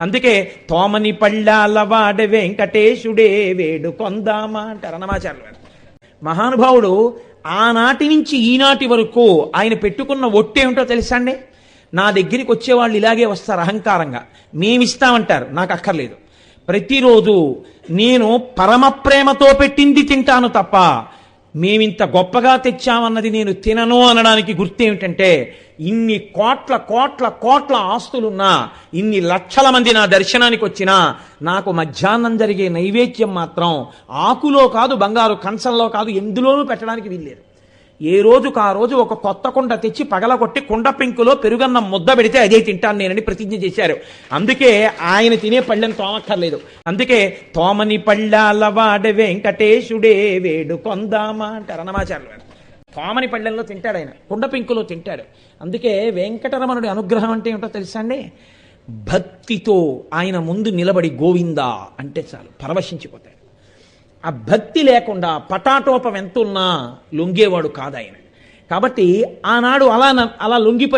అందుకే తోమని పళ్ళాలవాడ వెంకటేశుడే వేడు కొందామా అంటారు అన్నమాచార్యులు గారు. మహానుభావుడు ఆనాటి నుంచి ఈనాటి వరకు ఆయన పెట్టుకున్న ఒట్టేమిటో తెలుసా అండి? నా దగ్గరికి వచ్చేవాళ్ళు ఇలాగే వస్తారు అహంకారంగా. మేమిస్తామంటారు. నాకు అక్కర్లేదు. ప్రతిరోజు నేను పరమ ప్రేమతో పెట్టింది తింటాను తప్ప మేమింత గొప్పగా తెచ్చామన్నది నేను తినను అనడానికి గుర్తేమిటంటే ఇన్ని కోట్ల కోట్ల కోట్ల ఆస్తులున్నా ఇన్ని లక్షల మంది నా దర్శనానికి వచ్చినా నాకు మధ్యాహ్నం జరిగే నైవేద్యం మాత్రం ఆకులో కాదు బంగారు కంచంలో కాదు ఎందులోనూ పెట్టడానికి వీల్లేదు. ఏ రోజుకు ఆ రోజు ఒక కొత్త కుండ తెచ్చి పగలగొట్టి కుండ పెంకులో పెరుగన్నం ముద్ద పెడితే అదే తింటాను నేనని ప్రతిజ్ఞ చేశారు. అందుకే ఆయన తినే పళ్ళని తోమక్కర్లేదు. అందుకే తోమని పళ్ళాల వాడ వెంకటేశుడే వేడు కొందామా అంటారు అన్నమాచార్యులు గారు. తోమని పళ్ళెల్లో తింటాడు ఆయన కుండ పెంకులో తింటాడు. అందుకే వెంకటరమణుడి అనుగ్రహం అంటే ఏమిటో తెలుసా అండి? భక్తితో ఆయన ముందు నిలబడి గోవిందా అంటే చాలు పరవశించిపోతాడు. ఆ భక్తి లేకుండా పటాటోపం ఎంతున్నా లొంగేవాడు కాదాయన. కాబట్టి ఆనాడు అలా అలా లొంగిపోయి